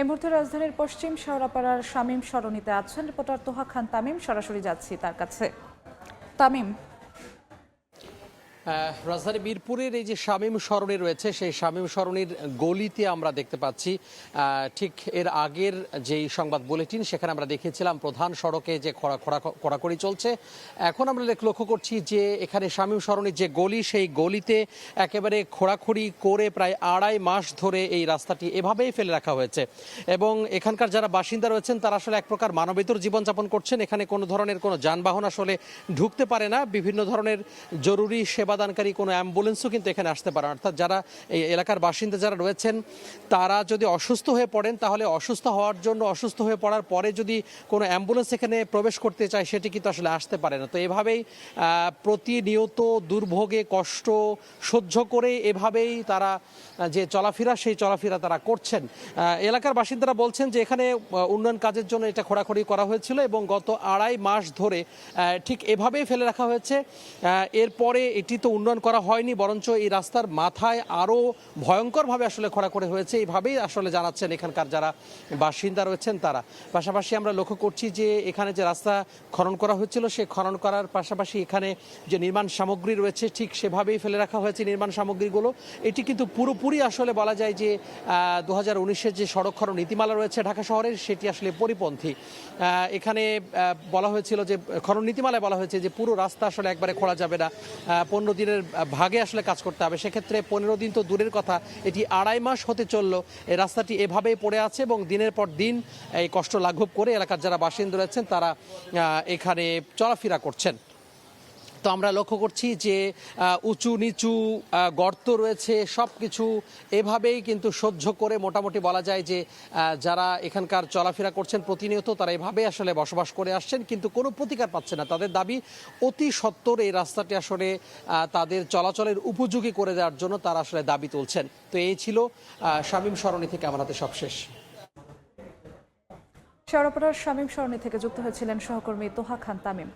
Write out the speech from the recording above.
এই মুহূর্তে রাজধানীর পশ্চিম শেওড়াপাড়ার শামীম সরণিতে আছেন রিপোর্টার তোহা খান তামিম। সরাসরি যাচ্ছি তার কাছে। তামিম রাজধানী মিরপুরের এই যে শামীম সরণি রয়েছে, সেই শামীম সরণির গলিতে আমরা দেখতে পাচ্ছি ঠিক এর আগের যেই সংবাদ বুলেটিন, সেখানে আমরা দেখিয়েছিলাম প্রধান সড়কে যে খরা খরা খরাখড়ি চলছে। এখন আমরা লক্ষ্য করছি যে এখানে শামীম সরণির যে গলি, সেই গলিতে একেবারে খোঁড়াখড়ি করে প্রায় আড়াই মাস ধরে এই রাস্তাটি এভাবেই ফেলে রাখা হয়েছে। এবং এখানকার যারা বাসিন্দা রয়েছেন, তারা আসলে এক প্রকার মানবেতর জীবনযাপন করছেন। এখানে কোনো ধরনের কোনো যানবাহন আসলে ঢুকতে পারে না। বিভিন্ন ধরনের জরুরি সেবাদানকারী কোনো অ্যাম্বুলেন্সও কিন্তু এখানে আসতে পারে। অর্থাৎ যারা এই এলাকার বাসিন্দা যারা রয়েছেন, তারা যদি অসুস্থ হয়ে পড়েন, তাহলে অসুস্থ হওয়ার জন্য, অসুস্থ হয়ে পড়ার পরে যদি কোনো অ্যাম্বুলেন্স এখানে প্রবেশ করতে চায়, সেটি কিন্তু আসলে আসতে পারে না। তো এভাবেই প্রতিনিয়ত দুর্ভোগে, কষ্ট সহ্য করে এভাবেই তারা যে চলাফেরা, সেই চলাফেরা তারা করছেন। এলাকার বাসিন্দারা বলছেন যে এখানে উন্নয়ন কাজের জন্য এটা খোঁড়াখড়ি করা হয়েছিল এবং গত আড়াই মাস ধরে ঠিক এভাবেই ফেলে রাখা হয়েছে। এরপরে এটি তো উন্নয়ন করা হয়নি, বরঞ্চ এই রাস্তার মাথায় আরও ভয়ঙ্করভাবে আসলে খোঁড়াখড়ি হয়েছে। এইভাবেই আসলে জানাচ্ছেন এখানকার যারা বাসিন্দা রয়েছেন তারা। পাশাপাশি আমরা লক্ষ্য করছি যে এখানে যে রাস্তা খনন করা হয়েছিল, সে খনন করার পাশাপাশি এখানে যে নির্মাণ সামগ্রী রয়েছে, ঠিক সেভাবেই ফেলে রাখা হয়েছে নির্মাণ সামগ্রীগুলো। এটি কিন্তু পুরোপুরি আসলে বলা যায় যে দু হাজার যে সড়ক খনন নীতিমালা রয়েছে ঢাকা শহরের, সেটি আসলে পরিপন্থী। এখানে বলা হয়েছিল যে, খনন নীতিমালায় বলা হয়েছে যে পুরো রাস্তা আসলে একবারে খোলা যাবে না। পনেরো দিনের ভাগে আসলে কাজ করতে হবে। সেক্ষেত্রে পনেরো দিন তো দূরের কথা। এটি আড়াই মাস হতে চলল। এই রাস্তাটি এভাবেই পড়ে আছে এবং দিনের পর দিন এই কষ্ট লাঘব করে এলাকার যারা বাসিন্দা রয়েছেন, তারা এখানে চলাফেরা করছেন। তো আমরা লক্ষ্য করছি যে উঁচু নিচু গর্ত রয়েছে সব কিছু এভাবেই কিন্তু সহ্য করে মোটামুটি বলা যায় যে যারা এখানকার চলাফেরা করছেন প্রতিনিয়ত তারা এভাবে আসলে বসবাস করে আসছেন, কিন্তু কোনো প্রতিকার পাচ্ছে না। তাদের দাবি অতি সত্বর এই রাস্তাটি আসলে তাদের চলাচলের উপযোগী করে দেওয়ার জন্য তারা আসলে দাবি তুলছেন। তো এই ছিল শামীম সরণি থেকে আমার হাতে সবশেষ। শেওড়াপাড়ার শামীম সরণি থেকে যুক্ত হয়েছিলেন সহকর্মী তোহা খান তামিম।